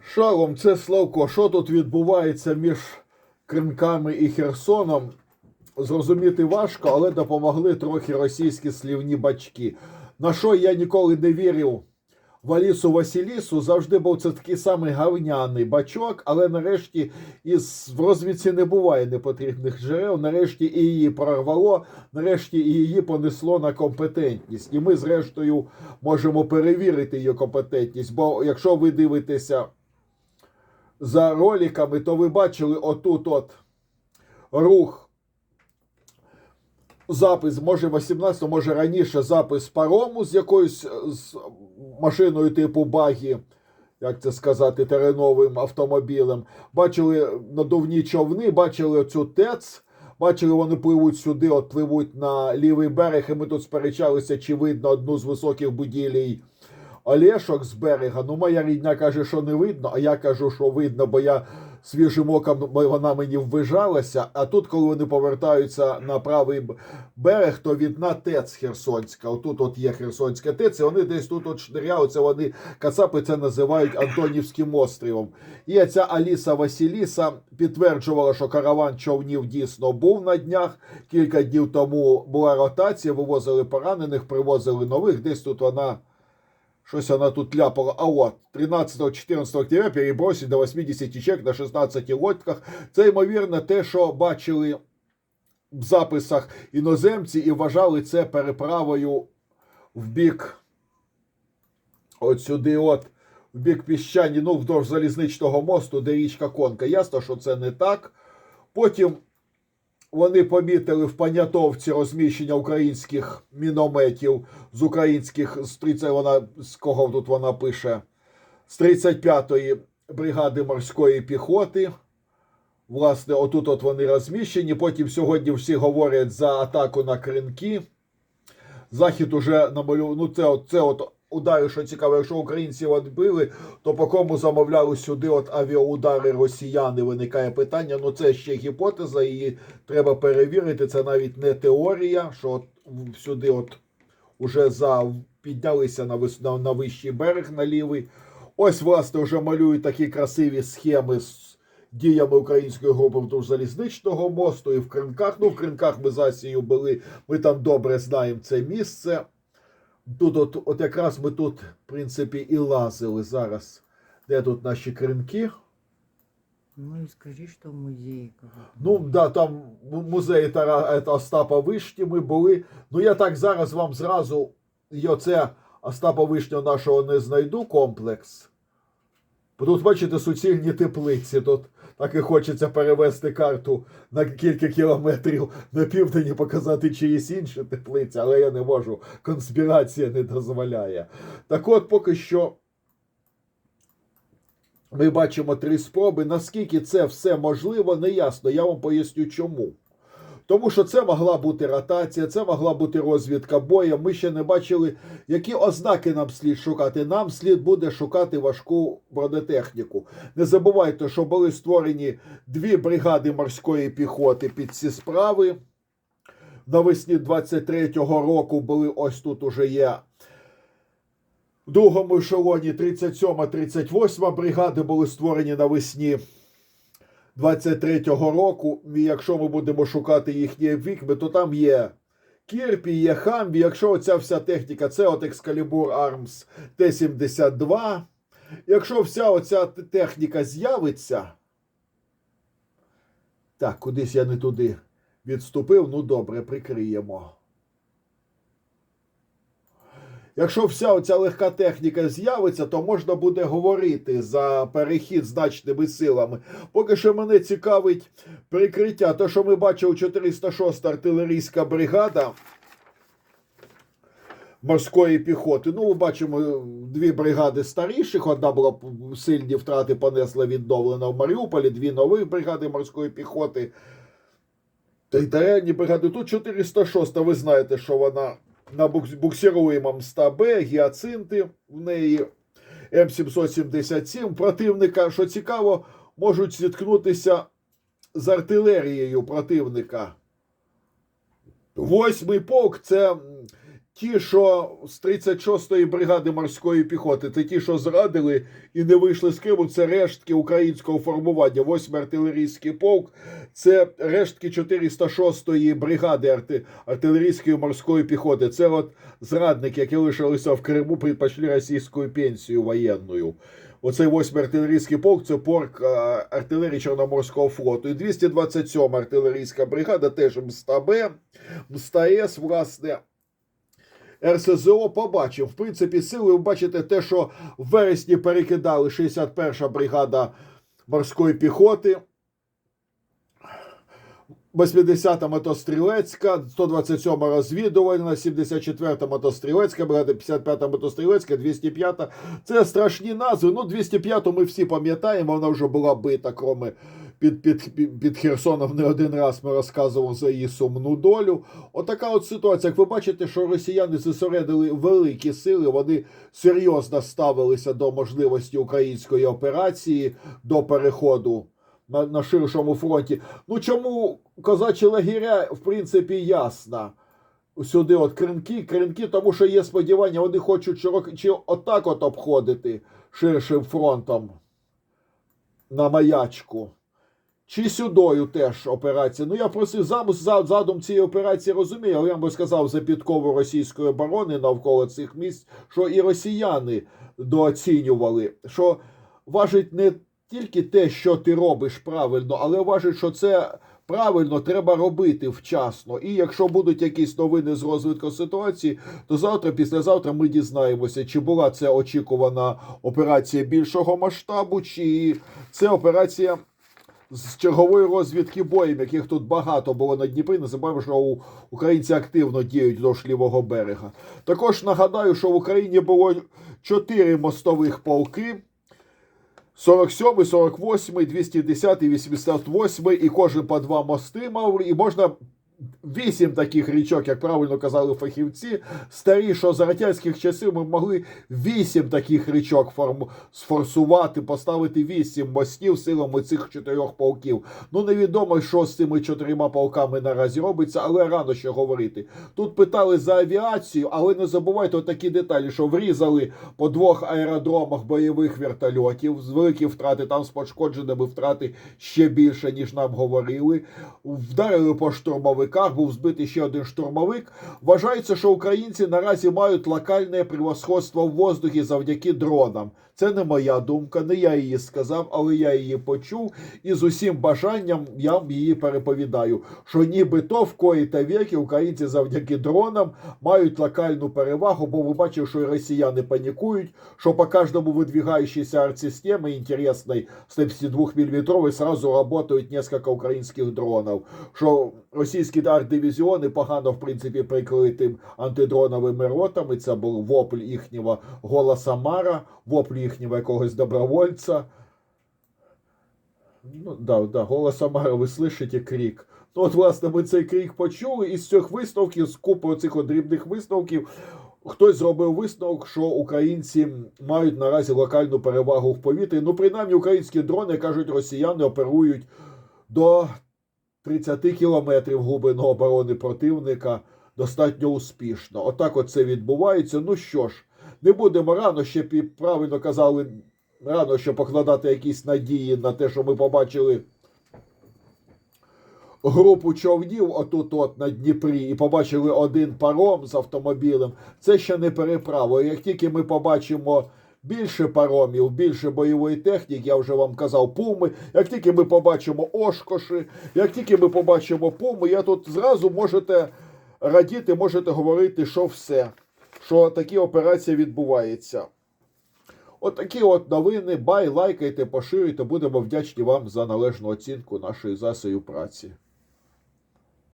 Шалом, це Славко. Що тут відбувається між Кринками і Херсоном? Зрозуміти важко, але допомогли трохи російські слівні бачки. На що я ніколи не вірив в Алісу Василісу, завжди був це такий самий гавняний бачок, але нарешті із в розвідці не буває непотрібних джерел. Нарешті і її прорвало, нарешті і її понесло на компетентність. І ми, зрештою, можемо перевірити її компетентність. Бо якщо ви дивитеся за роликами, то ви бачили отут от рух. Запис, може 18, може раніше запис парому з якоюсь е, з машиною типу багі, як це сказати, тереновим автомобілем. Бачили надувні човни, бачили цю ТЕЦ, бачили, вони пливуть сюди, от пливуть на лівий берег, і ми тут сперечалися, чи видно одну з високих будівель Олешок з берега. Ну, моя рідня каже, що не видно, а я кажу, що видно, бо я свіжим оком вона мені ввижалася. А тут, коли вони повертаються на правий берег, то видна ТЕЦ Херсонська. Отут от є Херсонська ТЕЦ, і вони десь тут от шниряються, вони кацапи це називають Антонівським островом. І ця Аліса Василіса підтверджувала, що караван човнів дійсно був на днях. Кілька днів тому була ротація, вивозили поранених, привозили нових. Десь тут вона. Щось вона тут ляпала. А от 13-14 октября перебросить до 80 чек на 16 лодках. Це ймовірно те, що бачили в записах іноземці і вважали це переправою в бік от сюди, от в бік піщані, ну вдовж залізничного мосту, де річка Конка. Ясно, що це не так. Потім вони помітили в Понятовці розміщення українських мінометів з українських з 30, вона з кого тут вона пише з 35-ї бригади морської піхоти. Власне, отут от вони розміщені. Потім сьогодні всі говорять за атаку на кринки. Захід уже намалював. Ну, це це от удари, що цікаво, якщо українців відбили, то по кому замовляли сюди от авіаудари росіяни? Виникає питання. Ну це ще гіпотеза, її треба перевірити. Це навіть не теорія, що от сюди от уже за піднялися на, вис- на, на вищий берег на лівий. Ось, власне, вже малюють такі красиві схеми з діями української групи вздовж залізничного мосту і в кринках. Ну, в кринках ми з Асією були, ми там добре знаємо це місце. Тут, от, от якраз ми тут, в принципі, і лазили зараз. Де тут наші кринки? Ну и скажи, что в какой-то. Ну, да, там му- музей Тара е, Остапа Вишні ми були. Ну, я так зараз вам зразу і оце Остапа Вишнього нашого не знайду комплекс. Тут, бачите, суцільні теплиці. Тут так і хочеться перевести карту на кілька кілометрів на південь і показати чиїсь інші теплиці, але я не можу. Конспірація не дозволяє. Так от, поки що ми бачимо три спроби. Наскільки це все можливо, не ясно. Я вам поясню чому. Тому що це могла бути ротація, це могла бути розвідка боя. Ми ще не бачили, які ознаки нам слід шукати. Нам слід буде шукати важку бронетехніку. Не забувайте, що були створені дві бригади морської піхоти під ці справи. Навесні 23-го року були ось тут уже є в другому ешелоні 37-38 бригади були створені навесні 23-го року. І якщо ми будемо шукати їхні вікми, то там є Кірпі, є Хамбі. Якщо оця вся техніка, це от Excalibur Arms Т-72. Якщо вся оця техніка з'явиться. Так, кудись я не туди відступив. Ну добре, прикриємо. Якщо вся оця легка техніка з'явиться, то можна буде говорити за перехід значними силами. Поки що мене цікавить прикриття. Те, що ми бачили 406 артилерійська бригада морської піхоти. Ну, ми бачимо дві бригади старіших. Одна була сильні втрати понесла відновлена в Маріуполі, дві нових бригади морської піхоти. Територіальні бригади. Тут 406, ви знаєте, що вона на букс- буксируємому стабе, гіацинти в неї М777. Противника, що цікаво, можуть зіткнутися з артилерією противника. Восьмий полк це ті, що з 36-ї бригади морської піхоти, це ті, що зрадили і не вийшли з Криму, це рештки українського формування, 8 артилерійський полк, це рештки 406-ї бригади арти- артилерійської морської піхоти. Це от зрадники, які лишилися в Криму, предпочли російську пенсію воєнною. Оцей 8 артилерійський полк це порк е, артилерії Чорноморського флоту. І 227 артилерійська бригада, теж МСТА-Б, власне. РСЗО побачив. В принципі, сили ви бачите те, що в вересні перекидали 61-ша бригада морської піхоти. 80-та мотострілецька, 127-та розвідувальна, 74-та мотострілецька бригада, 55-та мотострілецька, 205-та. Це страшні назви. Ну, 205-ту ми всі пам'ятаємо, вона вже була бита, кроме під, під, під, Херсоном не один раз ми розказували за її сумну долю. Отака от ситуація. Як ви бачите, що росіяни зосередили великі сили, вони серйозно ставилися до можливості української операції, до переходу на, на ширшому фронті. Ну чому козачі лагеря, в принципі, ясно. Сюди от кринки, кринки, тому що є сподівання, вони хочуть широк, чи отак от обходити ширшим фронтом на маячку. Чи сюдою теж операція? Ну я просив замус за- задум цієї операції розумію, але я би сказав за підкову російської оборони навколо цих місць, що і росіяни дооцінювали, що важить не тільки те, що ти робиш правильно, але важить, що це правильно треба робити вчасно. І якщо будуть якісь новини з розвитку ситуації, то завтра, післязавтра ми дізнаємося, чи була це очікувана операція більшого масштабу, чи це операція з чергової розвідки боєм, яких тут багато було на Дніпрі. Не забуваємо, що українці активно діють вдовж лівого берега. Також нагадаю, що в Україні було чотири мостових полки. 47, 48, 210, 88, і кожен по два мости мав, і можна вісім таких річок, як правильно казали фахівці, старі, що за радянських часів ми могли вісім таких річок форм... сфорсувати, поставити вісім мостів силами цих чотирьох полків. Ну невідомо, що з цими чотирма полками наразі робиться, але рано ще говорити. Тут питали за авіацію, але не забувайте такі деталі, що врізали по двох аеродромах бойових вертольотів з великі втрати, там з пошкодженими втрати ще більше, ніж нам говорили. Вдарили по штурмовиках, був збитий ще один штурмовик. Вважається, що українці наразі мають локальне превосходство в воздухі завдяки дронам. Це не моя думка, не я її сказав, але я її почув. І з усім бажанням я вам її переповідаю, що нібито в кої та віки українці завдяки дронам мають локальну перевагу, бо ви бачите, що росіяни панікують, що по кожному выдвигающейся артсистемы интересной 152 мм сразу работают несколько українських дронів. Що російські арт-дивізіони погано, в принципі, прикриті антидроновими ротами. Це був вопль їхнього голоса Мара, вопль їхнього якогось добровольця. Ну, да, да, голос Амара, ви слышите крик. Ну, от, власне, ми цей крик почули, і з цих висновків, з купи оцих от дрібних висновків, хтось зробив висновок, що українці мають наразі локальну перевагу в повітрі. Ну, принаймні, українські дрони, кажуть, росіяни оперують до 30 кілометрів глибину оборони противника достатньо успішно. Отак от це відбувається. Ну що ж, не будемо рано ще правильно казали, рано ще покладати якісь надії на те, що ми побачили групу човнів отут от на Дніпрі і побачили один паром з автомобілем. Це ще не переправа. Як тільки ми побачимо більше паромів, більше бойової техніки, я вже вам казав, пуми. Як тільки ми побачимо Ошкоші, як тільки ми побачимо пуми, я тут зразу можете радіти, можете говорити, що все, що такі операції відбуваються. От такі от новини. Бай, лайкайте, поширюйте. Будемо вдячні вам за належну оцінку нашої засою праці.